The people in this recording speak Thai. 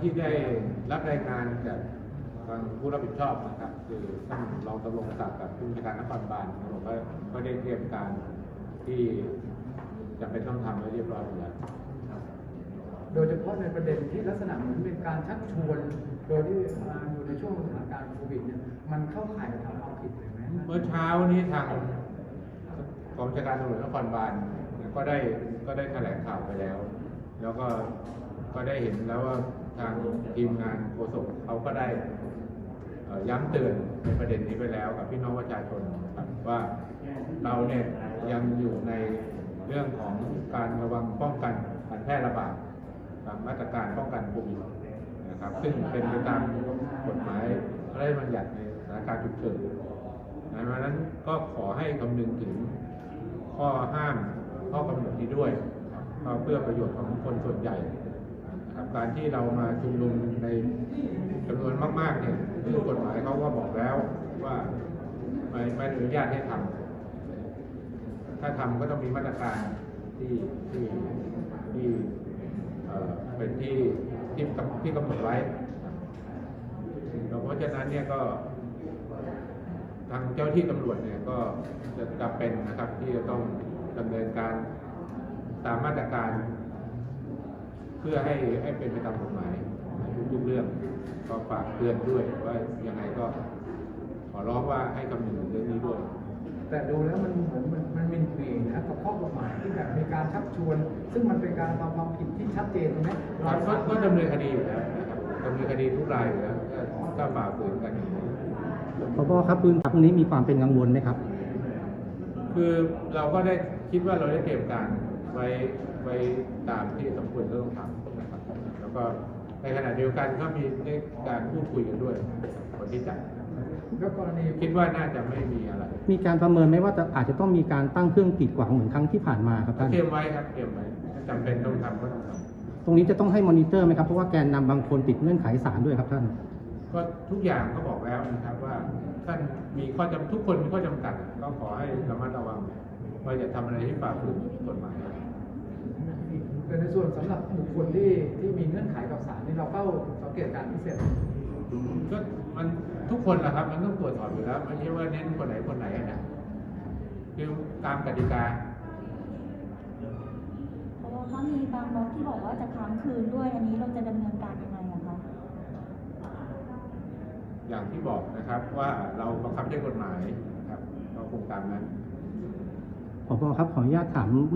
ที่ได้รับรายงานจากทางผู้รับผิดชอบนะครับ คือท่านรองตำรวจศักดิ์กับผู้บัญชาการนครบาลผมก็ก็ได้เตรียมการที่จะเป็นต้องทำไว้เรียบร้อยหมดแล้วโดยเฉพาะในประเด็นที่ลักษณะเหมือนเป็นการชักชวน โดยที่มาอยู่ในช่วงสถานการณ์โควิดเนี่ยมันเข้าข่ายกระทำความผิดเลยไหมเมื่อเช้านี้ทางกองบัญชาการตำรวจนครบาลก็ได้ก็ได้แถลงข่าวไปแล้ว แล้วก็ ก็ได้เห็นแล้วว่าทางทีมงานโฆษกเขาก็ได้ย้ำเตือนในประเด็นนี้ไปแล้วกับพี่น้องประชาชนครับว่าเราเนี่ยยังอยู่ในเรื่องของการระวังป้องกันการแพร่ระบาดตามมาตรการป้องกันโควิดนะครับ ซึ่งเป็นไปตามกฎหมายพระราชบัญญัติในสถานการณ์ฉุกเฉินดังนั้นก็ขอให้คำนึงถึงข้อห้ามข้อกำหนดนี้ด้วยเพื่อประโยชน์ของคนส่วนใหญ่ การที่เรามาชุมนุมในจำนวนมากๆเนี่ยซึ่กฎหมายเขาก็บอกแล้วว่าไม่ไม่อนุญาตให้ทำถ้าทำก็ต้องมีมาตรการที่ที่ที่เอ่อเป็นที่ที่กำที่กำหนดไว้เพราะฉะนั้นเนี่ยก็ทางเจ้าที่ตำรวจเนี่ยก็จะจำเป็นนะครับที่จะต้องดำเนินการตามมาตรการ เพื่อให้ให้เป็นไปตามกฎหมายทุกๆเรื่องก็ฝากเตือนด้วยว่ายังไงก็ขอร้องว่าให้คำนึงถึงเรื่องนี้ด้วย แต่ดูแล้วมันเหมือนมันมันมินเมย์นะกับข้อกฎหมายที่แบบมีการชักชวน ซึ่งมันเป็นการทำความผิดที่ชัดเจนตรงนี้ครับก็ก็ดำเนินคดีอยู่แล้วนะครับดำเนินคดีทุกรายอยู่แล้วถ้าถ้าฝ่าฝืนกันอย่างนี้พบครับพื้นที่ตรงนี้มีความเป็นกังวลไหมครับ คือเราก็ได้คิดว่าเราได้เตรียมการ ไว้ไว้ตามที่สมควรจะต้องทำนะครับแล้วก็ในขณะเดียวกันก็มีได้การพูดคุยกันด้วยคนที่จัดแล้วกรณีคิดว่าน่าจะไม่มีอะไร มีการประเมินไหมว่าจะอาจจะต้องมีการตั้งเครื่องกีดขวางเหมือนครั้งที่ผ่านมาครับท่านเตรียมไว้ครับเตรียมไว้ถ้าจำเป็นต้องทำก็ต้องทตรงนี้จะต้องให้มอนิเตอร์ไหมครับเพราะว่าแกนนำบางคนติดเงื่อนไขศาลด้วยครับท่านำก็ทุกอย่างก็บอกแล้วนะครับว่าท่านมีข้อจำทุกคนมีข้อจำกัดก็ขอให้ระมัดระวัง ว่าอย่าทำอะไรที่ฝ่าฝืนกฎหมายเป็นในส่วนสำหรับบุคคลที่ที่มีเงื่อนไขกับศาลนี่เราเฝ้าสังเกตการณ์พิเศษก็มันทุกคนแหละครับ มันต้องตรวจสอบอยู่แล้วไม่ใช่ว่าเน้นคนไหนคนไหนนะคือตามกติกาเพราะว่าถ้ามีบางรถที่บอกว่าจะค้างคืนด้วยอันนี้เราจะดำเนินการยังไงอะคะอย่างที่บอกนะครับว่าเราบังคับใช้กฎหมายนะครับก็คงตามนั้น ผบครับขออนุญาตถามเรื่อง